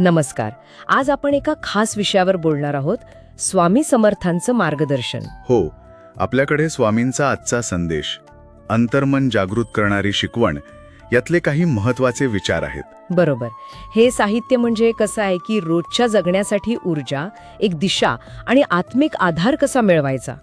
नमस्कार. आज आपण एका खास विषयावर बोलणार आहोत स्वामी समर्थांचं मार्गदर्शन. हो आपल्याकडे स्वामींचा आजचा संदेश अंतर्मन जागृत करणारी शिकवण यातले काही महत्त्वाचे विचार आहेत. बरोबर. हे साहित्य म्हणजे कसं आहे की रोजच्या जगण्यासाठी ऊर्जा एक दिशा आणि आत्मिक आधार कसा मिळवायचा?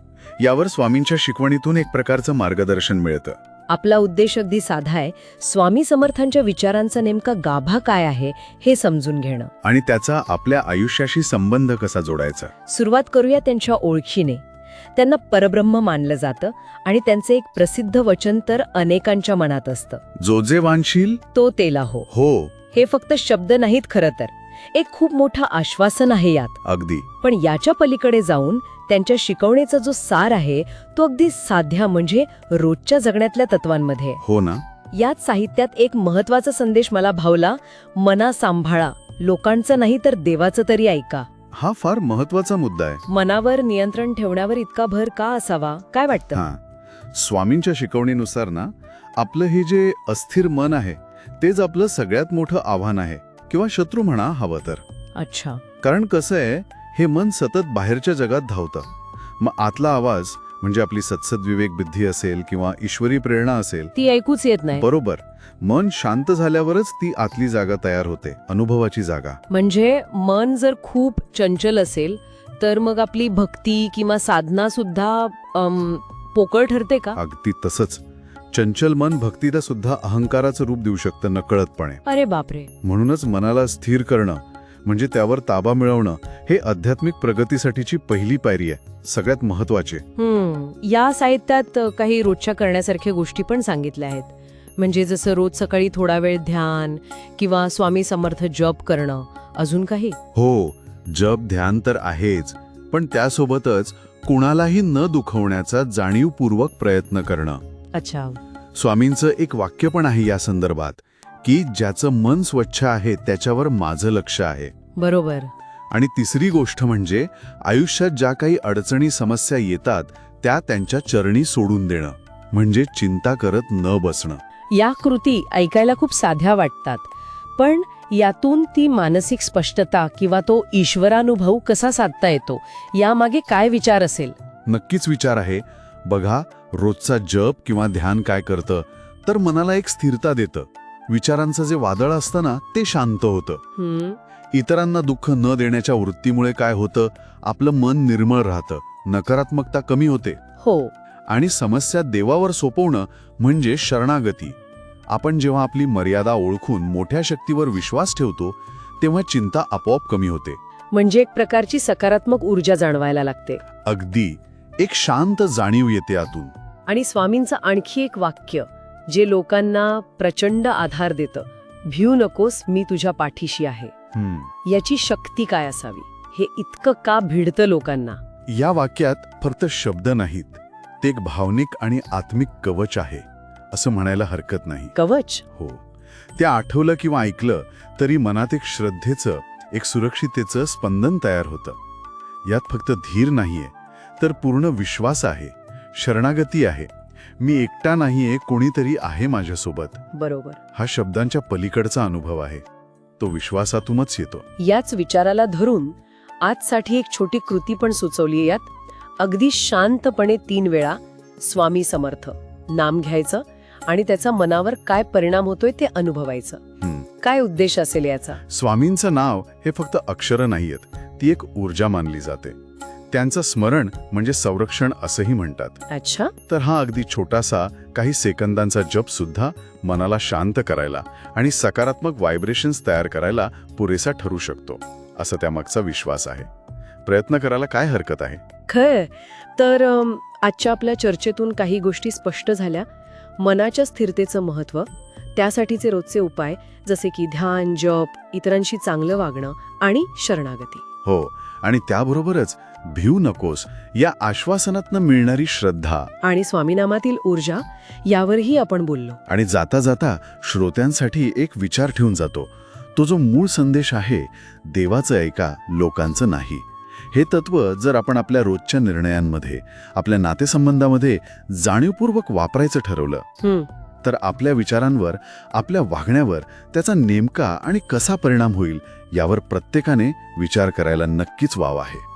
यावर स्वामींच्या शिकवणीतून एक प्रकारचं मार्गदर्शन मिळतं. आपला उद्देश अगदी साधा आहे. स्वामी समर्थांच्या विचारांचा नेमका गाभा काय आहे हे समजून घेणं. आणि त्याचा आपल्या आयुष्याशी संबंध कसा जोडायचा? सुरुवात करूया त्यांच्या ओळखीने. त्यांना परब्रह्म मानलं जातं आणि त्यांचं एक प्रसिद्ध वचन तर अनेकांच्या मनात असतं. जो जे वांशील तो तेला हो. हो. हे फक्त शब्द नाहीत खरं तर. एक खूप मोठं आश्वासन आहे यात. अगदी. पण याच्या पलीकडे जाऊन त्यांच्या शिकवणीचा जो सार आहे तो अगदी साध्या म्हणजे रोजच्या जगण्यातल्या तत्वांमध्ये. हो ना? याच साहित्यात एक महत्त्वाचा संदेश मला भावला मना सांभाळा. लोकांचं नाही तर देवाचं तरी ऐका. हा फार महत्त्वाचा मुद्दा आहे. मनावर नियंत्रण ठेवण्यावर इतका भर का असावा? काय वाटतं? हा. स्वामींच्या शिकवणीनुसार ना आपलं हे जे अस्थिर मन आहे तेच आपलं सगळ्यात मोठं आव्हान आहे. किंवा शत्रू म्हणा हवं तर. अच्छा. कारण कसं आहे हे मन सतत बाहेरच्या जगात धावतं. मग आतला आवाज म्हणजे आपली सत्सद्विवेक बुद्धी असेल किंवा ईश्वरी प्रेरणा असेल ती ऐकूच येत नाही. बरोबर. मन शांत झाल्यावरच ती आतली जागा तयार होते अनुभवाची जागा. म्हणजे मन जर खूप चंचल असेल तर मग आपली भक्ती किंवा साधना सुद्धा अम, पोकळ ठरते का? अगदी तसंच. चंचल मन भक्तीला सुद्धा अहंकाराचं रूप देऊ शकतं नकळतपणे. अरे बापरे. म्हणूनच मनाला स्थिर करणं म्हणजे त्यावर ताबा मिळवणं हे आध्यात्मिक प्रगतीसाठीची पहिली पायरी आहे सगळ्यात महत्वाची या साहित्यात काही रोजच्या करण्यासारख्या गोष्टी पण सांगितल्या आहेत. म्हणजे जसं रोज सकाळी थोडा वेळ ध्यान किंवा स्वामी समर्थ जप करणं अजून काही? हो जप ध्यान तर आहेच पण त्यासोबतच कुणालाही न दुखवण्याचा जाणीवपूर्वक प्रयत्न करणं. अच्छा. स्वामींचं एक वाक्य पण आहे या संदर्भात की ज्याचं मन स्वच्छ आहे त्याच्यावर माझं लक्ष आहे. बरोबर. आणि तिसरी गोष्ट म्हणजे आयुष्यात ज्या काही अडचणी समस्या येतात त्या त्यांच्या चरणी सोडून देणं म्हणजे चिंता करत न बसणं. या कृती ऐकायला खूप साध्या वाटतात पण यातून ती मानसिक स्पष्टता किंवा तो ईश्वरानुभव कसा साधता येतो यामागे काय विचार असेल? नक्कीच विचार आहे. बघा रोजचा जप किंवा ध्यान काय करतं? तर मनाला एक स्थिरता देतं. विचारांचं जे वादळ असतं ना ते शांत होतं. इतरांना दुःख न देण्याच्या वृत्तीमुळे काय होतं? आपलं मन निर्मळ राहतं. नकारात्मकता कमी होते. हो. आणि समस्या देवावर सोपवणं म्हणजे शरणागती. आपण जेव्हा आपली मर्यादा ओळखून मोठ्या शक्तीवर विश्वास ठेवतो तेव्हा चिंता आपोआप कमी होते. म्हणजे एक प्रकारची सकारात्मक ऊर्जा जाणवायला लागते. अगदी. एक शांत जाणीव येते आतून. आणि स्वामींचं आणखी एक वाक्य जे लोकांना प्रचंड आधार देतं भिऊ नकोस मी तुझ्या पाठीशी आहे. याची शक्ती काय असावी? हे इतकं का भिडतं लोकांना? या वाक्यात फक्त शब्द नाहीत ते एक भावनिक आणि आत्मिक कवच आहे असं म्हणायला हरकत नाही. कवच? हो. ते आठवलं किंवा ऐकलं तरी मनात एक श्रद्धेचं एक सुरक्षितेचं स्पंदन तयार होतं. यात फक्त धीर नाहीये तर पूर्ण विश्वास आहे शरणागती आहे. मी एकटा नाहीये कोणीतरी आहे माझ्यासोबत. बरोबर. हा शब्दांच्या पलीकडचा अनुभव आहे. तो विश्वासातूनच येतो. याच विचाराला धरून आजसाठी एक छोटी कृती पण सुचवली यात. अगदी शांतपणे तीन वेळा स्वामी समर्थ नाम घ्यायचं आणि त्याचा मनावर काय परिणाम होतोय ते अनुभवायचं. काय उद्देश असेल याचा? स्वामींचं नाव हे फक्त अक्षरं नाहीयेत ती एक ऊर्जा मानली जाते. त्यांचं स्मरण म्हणजे संरक्षण असंही म्हणतात. अच्छा. तर हा अगदी छोटासा काही सेकंदांचा जप सुद्धा मनाला शांत करायला आणि सकारात्मक व्हायब्रेशन्स तयार करायला पुरेसा ठरू शकतो असं त्यामागचा विश्वास आहे. प्रयत्न करायला काय हरकत आहे? खर तर आजच्या आपल्या चर्चेतून काही गोष्टी स्पष्ट झाल्या. मनाच्या स्थिरतेचं महत्त्व त्यासाठीचे रोजचे उपाय जसे की ध्यान जप इतरांशी चांगलं वागणं आणि शरणागती. हो आणि त्याबरोबरच भिऊ नकोस या आश्वासनातनं मिळणारी श्रद्धा. आणि स्वामीनामातील ऊर्जा यावरही आपण बोललो. आणि जाता जाता श्रोत्यांसाठी एक विचार ठेवून जातो. तो जो मूळ संदेश आहे देवाचं ऐका लोकांचं नाही. हे तत्व जर आपण आपल्या रोजच्या निर्णयांमध्ये आपल्या नातेसंबंधामध्ये जाणीवपूर्वक वापरायचं ठरवलं तर आपल्या विचारांवर आपल्या वागण्यावर त्याचा नेमका आणि कसा परिणाम होईल यावर प्रत्येकाने विचार करायला नक्कीच वाव आहे.